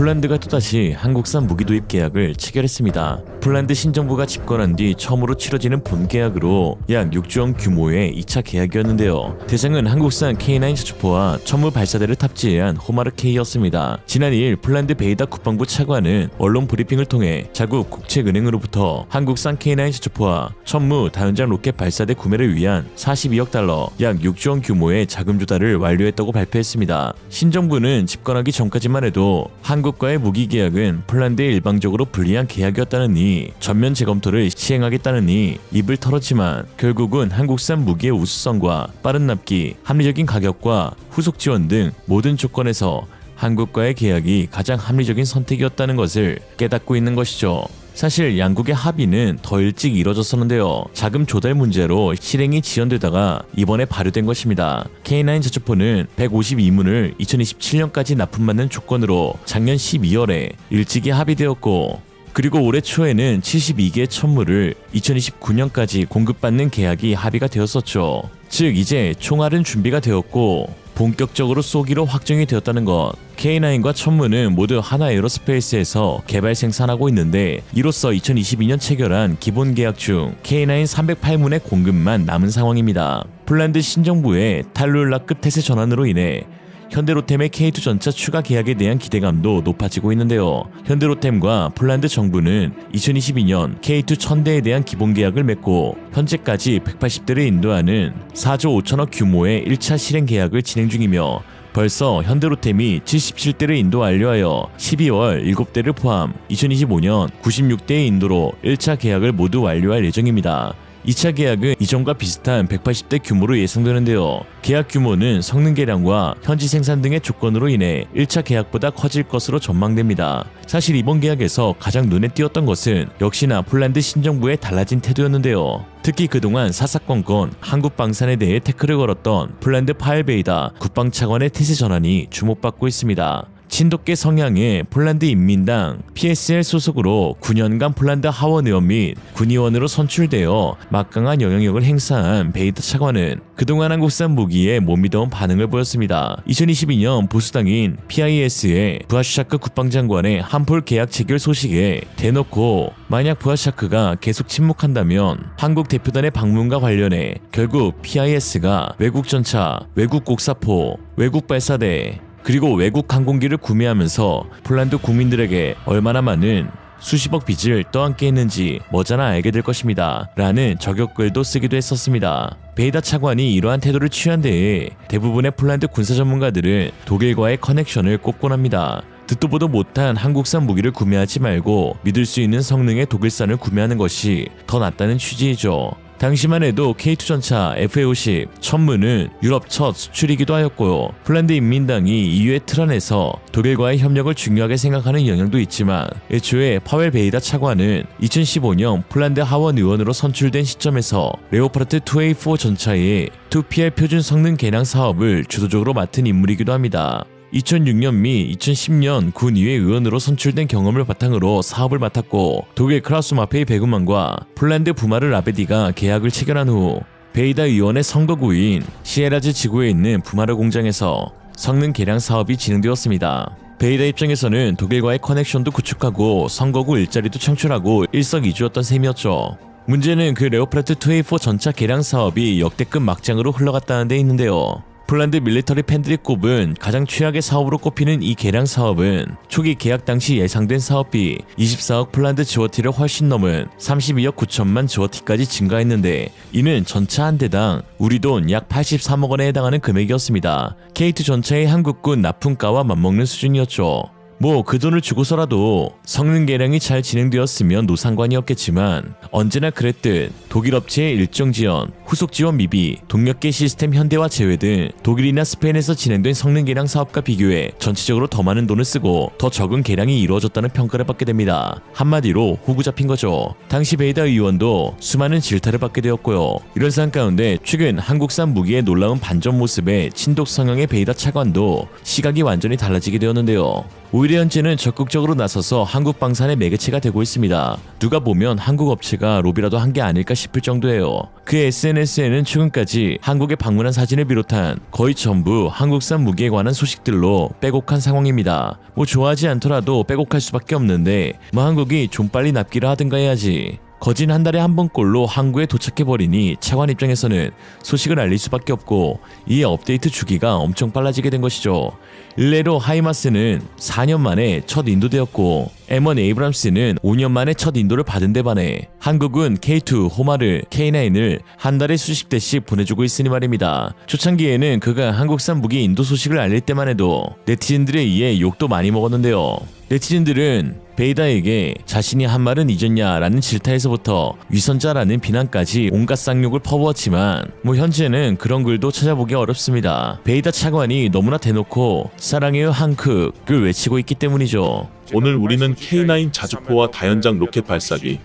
폴란드가 또다시 한국산 무기 도입 계약을 체결했습니다. 폴란드 신정부가 집권한 뒤 처음으로 치러지는 본 계약으로 약 6조 원 규모의 2차 계약이었는데요. 대상은 한국산 K9 자주포와 천무 발사대를 탑재한 호마르 K였습니다. 지난 2일 폴란드 베이다 국방부 차관은 언론 브리핑을 통해 자국 국책은행으로부터 한국산 K9 자주포와 천무 다연장 로켓 발사대 구매를 위한 42억 달러, 약 6조 원 규모의 자금 조달을 완료했다고 발표했습니다. 신정부는 집권하기 전까지만 해도 한국 과의 무기 계약은 폴란드에 일방적으로 불리한 계약이었다느니 전면 재검토를 시행하겠다느니 입을 털었지만 결국은 한국산 무기의 우수성과 빠른 납기, 합리적인 가격과 후속 지원 등 모든 조건에서 한국과의 계약이 가장 합리적인 선택이었다는 것을 깨닫고 있는 것이죠. 사실 양국의 합의는 더 일찍 이뤄졌었는데요. 자금 조달 문제로 실행이 지연되다가 이번에 발효된 것입니다. K9 저축포는 152문을 2027년까지 납품받는 조건으로 작년 12월에 일찍이 합의되었고 그리고 올해 초에는 72개의 천물을 2029년까지 공급받는 계약이 합의가 되었었죠. 즉 이제 총알은 준비가 되었고 본격적으로 쏘기로 확정이 되었다는 것. K9과 천문은 모두 하나 에어로스페이스에서 개발 생산하고 있는데 이로써 2022년 체결한 기본 계약 중 K9 308문의 공급만 남은 상황입니다. 폴란드 신정부의 탈룰라급 태세 전환으로 인해 현대로템의 K2 전차 추가 계약에 대한 기대감도 높아지고 있는데요. 현대로템과 폴란드 정부는 2022년 K2 1000대에 대한 기본 계약을 맺고 현재까지 180대를 인도하는 4조 5천억 규모의 1차 실행 계약을 진행 중이며 벌써 현대로템이 77대를 인도 완료하여 12월 7대를 포함 2025년 96대의 인도로 1차 계약을 모두 완료할 예정입니다. 2차 계약은 이전과 비슷한 180대 규모로 예상되는데요. 계약 규모는 성능 개량과 현지 생산 등의 조건으로 인해 1차 계약보다 커질 것으로 전망됩니다. 사실 이번 계약에서 가장 눈에 띄었던 것은 역시나 폴란드 신정부의 달라진 태도였는데요. 특히 그동안 사사건건 한국 방산에 대해 태클을 걸었던 폴란드 파일베이다 국방 차관의 태세 전환이 주목받고 있습니다. 친독계 성향의 폴란드 인민당 PSL 소속으로 9년간 폴란드 하원 의원 및 군의원으로 선출되어 막강한 영향력을 행사한 베이터 차관은 그동안 한국산 무기에 못 믿어온 반응을 보였습니다. 2022년 보수당인 PIS의 부하슈샤크 국방장관의 한폴 계약 체결 소식에 대놓고 만약 부하샤크가 계속 침묵한다면 한국 대표단의 방문과 관련해 결국 PIS가 외국 전차, 외국 곡사포, 외국 발사대 그리고 외국 항공기를 구매하면서 폴란드 국민들에게 얼마나 많은 수십억 빚을 떠안게 했는지 머자나 알게 될 것입니다. 라는 저격글도 쓰기도 했었습니다. 베이다 차관이 이러한 태도를 취한 데에 대부분의 폴란드 군사 전문가들은 독일과의 커넥션을 꼽곤 합니다. 듣도 보도 못한 한국산 무기를 구매하지 말고 믿을 수 있는 성능의 독일산을 구매하는 것이 더 낫다는 취지이죠. 당시만 해도 K2 전차 FA50 천문은 유럽 첫 수출이기도 하였고요. 폴란드 인민당이 EU의 틀 안에서 독일과의 협력을 중요하게 생각하는 영향도 있지만 애초에 파웰 베이다 차관은 2015년 폴란드 하원 의원으로 선출된 시점에서 레오파르트 2A4 전차의 2PL 표준 성능 개량 사업을 주도적으로 맡은 인물이기도 합니다. 2006년 미 2010년 군의회 의원으로 선출된 경험을 바탕으로 사업을 맡았고 독일 크라우스 마페이 베그만과 폴란드 부마르 라베디가 계약을 체결한 후 베이다 의원의 선거구인 시에라즈 지구에 있는 부마르 공장에서 성능 개량 사업이 진행되었습니다. 베이다 입장에서는 독일과의 커넥션도 구축하고 선거구 일자리도 창출하고 일석이조였던 셈이었죠. 문제는 그 레오파르트 2A4 전차 개량 사업이 역대급 막장으로 흘러갔다는 데 있는데요. 폴란드 밀리터리 팬들이 꼽은 가장 최악의 사업으로 꼽히는 이 개량 사업은 초기 계약 당시 예상된 사업비 24억 폴란드 지워티를 훨씬 넘은 32억 9천만 지워티까지 증가했는데 이는 전차 한 대당 우리 돈 약 83억 원에 해당하는 금액이었습니다. K2 전차의 한국군 납품가와 맞먹는 수준이었죠. 뭐그 돈을 주고서라도 성능 개량이 잘 진행되었으면 노상관이었겠지만 언제나 그랬듯 독일 업체의 일정 지원, 후속 지원 미비, 동력계 시스템 현대화 제외 등 독일이나 스페인에서 진행된 성능 개량 사업과 비교해 전체적으로 더 많은 돈을 쓰고 더 적은 개량이 이루어졌다는 평가를 받게 됩니다. 한마디로 호구 잡힌 거죠. 당시 베이다 의원도 수많은 질타를 받게 되었고요. 이런 상황 가운데 최근 한국산 무기의 놀라운 반전 모습에 친독 성향의 베이다 차관도 시각이 완전히 달라지게 되었는데요. 오히려 현재는 적극적으로 나서서 한국 방산의 매개체가 되고 있습니다. 누가 보면 한국 업체가 로비라도 한 게 아닐까 싶을 정도예요. 그 SNS에 SNS에는 최근까지 한국에 방문한 사진을 비롯한 거의 전부 한국산 무기에 관한 소식들로 빼곡한 상황입니다. 뭐 좋아하지 않더라도 빼곡할 수밖에 없는데 뭐 한국이 좀 빨리 납기를 하든가 해야지. 거진 한 달에 한 번꼴로 항구에 도착해버리니 차관 입장에서는 소식을 알릴 수밖에 없고 이에 업데이트 주기가 엄청 빨라지게 된 것이죠. 일례로 하이마스는 4년 만에 첫 인도되었고 M1 에이브람스는 5년 만에 첫 인도를 받은 데 반해 한국은 K2 호마를 K9을 한 달에 수십 대씩 보내주고 있으니 말입니다. 초창기에는 그가 한국산 무기 인도 소식을 알릴 때만 해도 네티즌들에 의해 욕도 많이 먹었는데요. 네티즌들은 베이다에게 자신이 한 말은 잊었냐라는 질타에서부터 위선자라는 비난까지 온갖 쌍욕을 퍼부었지만 뭐 현재는 그런 글도 찾아보기 어렵습니다. 베이다 차관이 너무나 대놓고 사랑해요 한크를 외치고 있기 때문이죠. 오늘 우리는 K9 자주포와 다연장 로켓 발사기,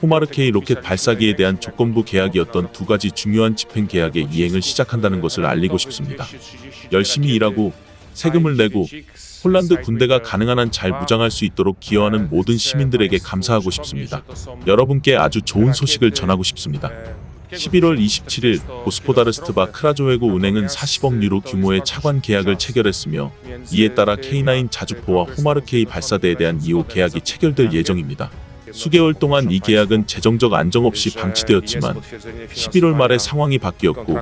호마르 K 로켓 발사기에 대한 조건부 계약이었던 두 가지 중요한 집행 계약의 이행을 시작한다는 것을 알리고 싶습니다. 열심히 일하고 세금을 내고 폴란드 군대가 가능한 한 잘 무장할 수 있도록 기여하는 모든 시민들에게 감사하고 싶습니다. 여러분께 아주 좋은 소식을 전하고 싶습니다. 11월 27일 고스포다르스트바 크라조웨고 은행은 40억 유로 규모의 차관 계약을 체결했으며 이에 따라 K9 자주포와 호마르 K 발사대에 대한 2호 계약이 체결될 예정입니다. 수개월 동안 이 계약은 재정적 안정 없이 방치되었지만 11월 말에 상황이 바뀌었고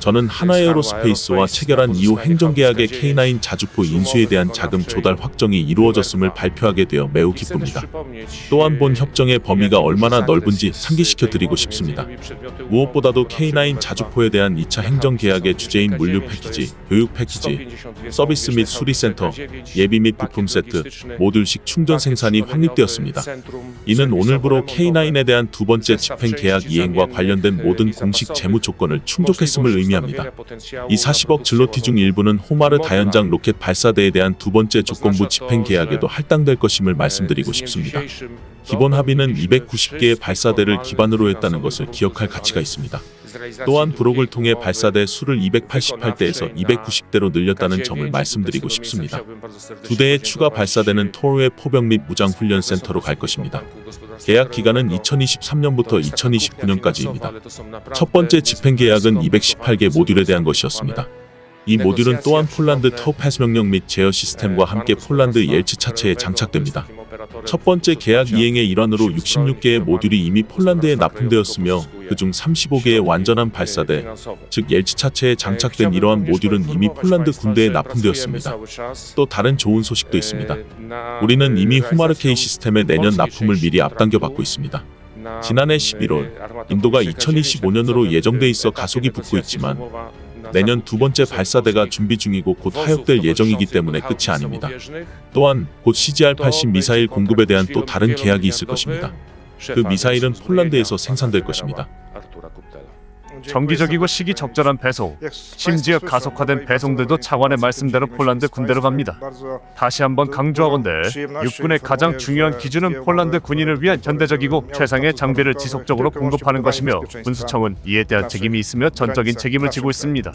저는 하나에어로스페이스와 체결한 2호 행정계약의 K9 자주포 인수에 대한 자금 조달 확정이 이루어졌음을 발표하게 되어 매우 기쁩니다. 또한 본 협정의 범위가 얼마나 넓은지 상기시켜 드리고 싶습니다. 무엇보다도 K9 자주포에 대한 2차 행정계약의 주제인 물류 패키지, 교육 패키지, 서비스 및 수리센터, 예비 및 부품 세트, 모듈식 충전 생산이 확립되었습니다. 이는 오늘부로 K9에 대한 두 번째 집행 계약 이행과 관련된 모든 공식 재무 조건을 충족했음을 의미합니다. 이 40억 질로티 중 일부는 호마르 다연장 로켓 발사대에 대한 두 번째 조건부 집행 계약에도 할당될 것임을 말씀드리고 싶습니다. 기본 합의는 290개의 발사대를 기반으로 했다는 것을 기억할 가치가 있습니다. 또한 브록을 통해 발사대 수를 288대에서 290대로 늘렸다는 점을 말씀드리고 싶습니다. 두 대의 추가 발사대는 토르의 포병 및 무장 훈련 센터로 갈 것입니다. 계약 기간은 2023년부터 2029년까지입니다. 첫 번째 집행 계약은 218개 모듈에 대한 것이었습니다. 이 모듈은 또한 폴란드 터우패스 명령 및 제어 시스템과 함께 폴란드 옐츠 차체에 장착됩니다. 첫 번째 계약 이행의 일환으로 66개의 모듈이 이미 폴란드에 납품되었으며 그중 35개의 완전한 발사대, 즉 옐츠 차체에 장착된 이러한 모듈은 이미 폴란드 군대에 납품되었습니다. 또 다른 좋은 소식도 있습니다. 우리는 이미 후마르 K 시스템의 내년 납품을 미리 앞당겨 받고 있습니다. 지난해 11월 인도가 2025년으로 예정돼 있어 가속이 붙고 있지만 내년 두 번째 발사대가 준비 중이고 곧 하역될 예정이기 때문에 끝이 아닙니다. 또한 곧 CGR-80 미사일 공급에 대한 또 다른 계약이 있을 것입니다. 그 미사일은 폴란드에서 생산될 것입니다. 정기적이고 시기 적절한 배송, 심지어 가속화된 배송들도 차관의 말씀대로 폴란드 군대로 갑니다. 다시 한번 강조하건대 육군의 가장 중요한 기준은 폴란드 군인을 위한 현대적이고 최상의 장비를 지속적으로 공급하는 것이며 군수청은 이에 대한 책임이 있으며 전적인 책임을 지고 있습니다.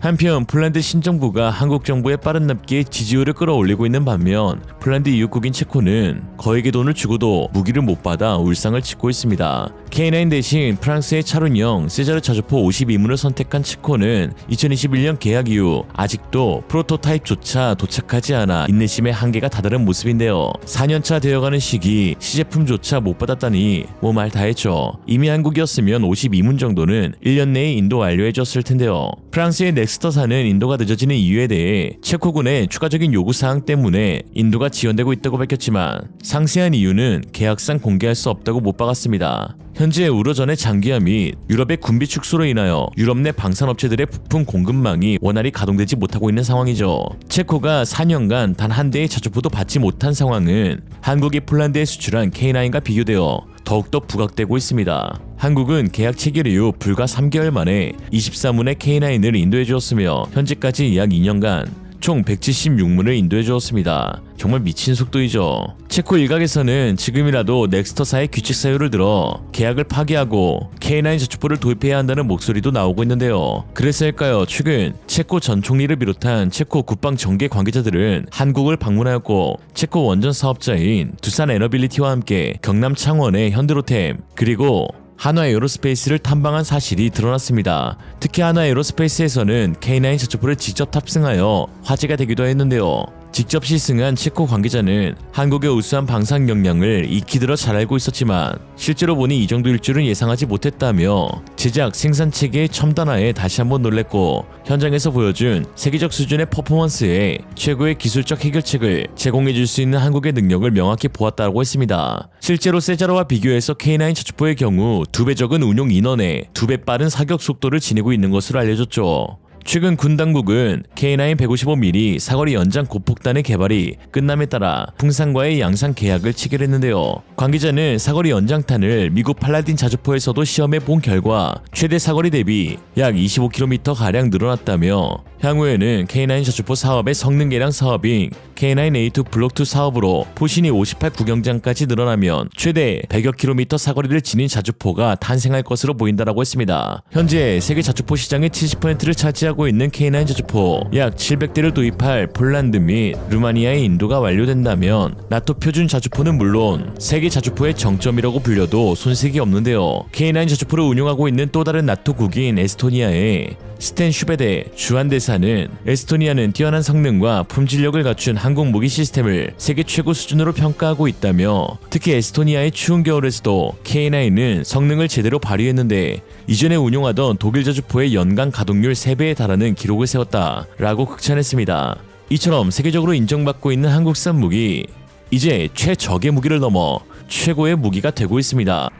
한편 폴란드 신정부가 한국 정부의 빠른 납기에 지지율을 끌어올리고 있는 반면 폴란드 이웃국인 체코는 거액의 돈을 주고도 무기를 못 받아 울상을 치고 있습니다. K9 대신 프랑스의 차룬형 세자르 자주포 52문을 선택한 체코는 2021년 계약 이후 아직도 프로토타입조차 도착하지 않아 인내심의 한계가 다다른 모습인데요. 4년차 되어가는 시기 시제품조차 못 받았다니 뭐 말 다 했죠. 이미 한국이었으면 52문 정도는 1년 내에 인도 완료해줬을 텐데요. 프랑스의 넥스터사는 인도가 늦어지는 이유에 대해 체코군의 추가적인 요구사항 때문에 인도가 지연되고 있다고 밝혔지만 상세한 이유는 계약상 공개할 수 없다고 못 박았습니다. 현재 우로전의 장기화 및 유럽의 군비 축소로 인하여 유럽 내 방산업체들의 부품 공급망이 원활히 가동되지 못하고 있는 상황이죠. 체코가 4년간 단 한 대의 자주포도 받지 못한 상황은 한국이 폴란드에 수출한 K9과 비교되어 더욱더 부각되고 있습니다. 한국은 계약 체결 이후 불과 3개월 만에 24문의 K9을 인도해 주었으며 현재까지 약 2년간 총 176문을 인도해 주었습니다. 정말 미친 속도이죠. 체코 일각에서는 지금이라도 넥스터사의 규칙 사유를 들어 계약을 파기하고 K9 저축포를 도입해야 한다는 목소리도 나오고 있는데요. 그래서일까요? 최근 체코 전 총리를 비롯한 체코 국방 정계 관계자들은 한국을 방문하였고 체코 원전 사업자인 두산 에너빌리티와 함께 경남 창원의 현드로템 그리고 한화 에어로스페이스를 탐방한 사실이 드러났습니다. 특히 한화 에어로스페이스에서는 K9 자주포를 직접 탑승하여 화제가 되기도 했는데요. 직접 시승한 체코 관계자는 한국의 우수한 방산 역량을 익히 들어 잘 알고 있었지만 실제로 보니 이 정도일 줄은 예상하지 못했다며 제작 생산 체계의 첨단화에 다시 한번 놀랬고 현장에서 보여준 세계적 수준의 퍼포먼스에 최고의 기술적 해결책을 제공해 줄 수 있는 한국의 능력을 명확히 보았다고 했습니다. 실제로 세자로와 비교해서 K9 차주포의 경우 두 배 적은 운용 인원에 두 배 빠른 사격 속도를 지니고 있는 것으로 알려졌죠. 최근 군 당국은 K9 155mm 사거리 연장 고폭탄의 개발이 끝남에 따라 풍산과의 양산 계약을 체결했는데요. 관계자는 사거리 연장탄을 미국 팔라딘 자주포에서도 시험해 본 결과 최대 사거리 대비 약 25km 가량 늘어났다며 향후에는 K9 자주포 사업의 성능 개량 사업인 K9A2 블록2 사업으로 포신이 58 구경장까지 늘어나면 최대 100여 킬로미터 사거리를 지닌 자주포가 탄생할 것으로 보인다라고 했습니다. 현재 세계 자주포 시장의 70%를 차지하고 있는 K9 자주포 약 700대를 도입할 폴란드 및 루마니아의 인도가 완료된다면 나토 표준 자주포는 물론 세계 자주포의 정점이라고 불려도 손색이 없는데요. K9 자주포를 운용하고 있는 또 다른 나토국인 에스토니아의 스텐 슈베데 주한대사는 에스토니아는 뛰어난 성능과 품질력을 갖춘 항공 무기 시스템을 세계 최고 수준으로 평가하고 있다며 특히 에스토니아의 추운 겨울에서도 K9은 성능을 제대로 발휘했는데 이전에 운용하던 독일 자주포의 연간 가동률 3배에 달하는 기록을 세웠다라고 극찬했습니다. 이처럼 세계적으로 인정받고 있는 한국산 무기 이제 최적의 무기를 넘어 최고의 무기가 되고 있습니다.